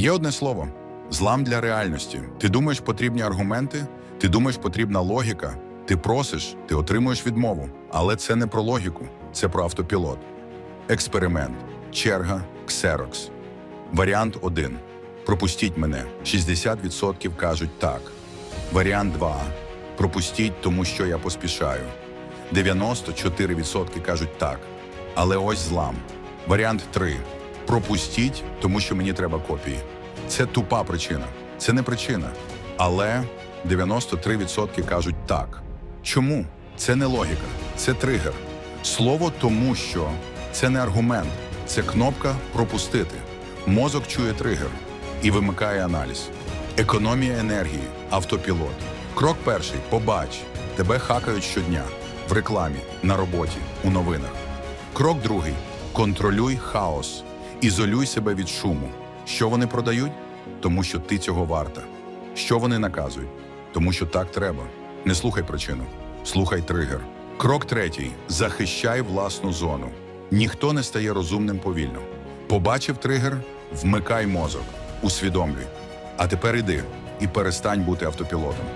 Є одне слово злам для реальності. Ти думаєш, потрібні аргументи, ти думаєш, потрібна логіка. Ти просиш, ти отримуєш відмову. Але це не про логіку, це про автопілот. Експеримент, черга, ксерокс. Варіант 1. Пропустіть мене. 60% кажуть так. Варіант 2. Пропустіть, тому що я поспішаю. 94% кажуть так. Але ось злам. Варіант 3. Пропустіть, тому що мені треба копії. Це тупа причина. Це не причина. Але 93% кажуть так. Чому? Це не логіка, це тригер. Слово тому, що це не аргумент, це кнопка пропустити. Мозок чує тригер і вимикає аналіз. Економія енергії, автопілот. Крок перший побач, тебе хакають щодня в рекламі, на роботі, у новинах. Крок другий контролюй хаос, ізолюй себе від шуму. Що вони продають? Тому що ти цього варта. Що вони наказують? Тому що так треба. Не слухай причину, слухай тригер. Крок третій захищай власну зону. Ніхто не стає розумним повільно. Побачив тригер, вмикай мозок, усвідомлюй. А тепер іди і перестань бути автопілотом.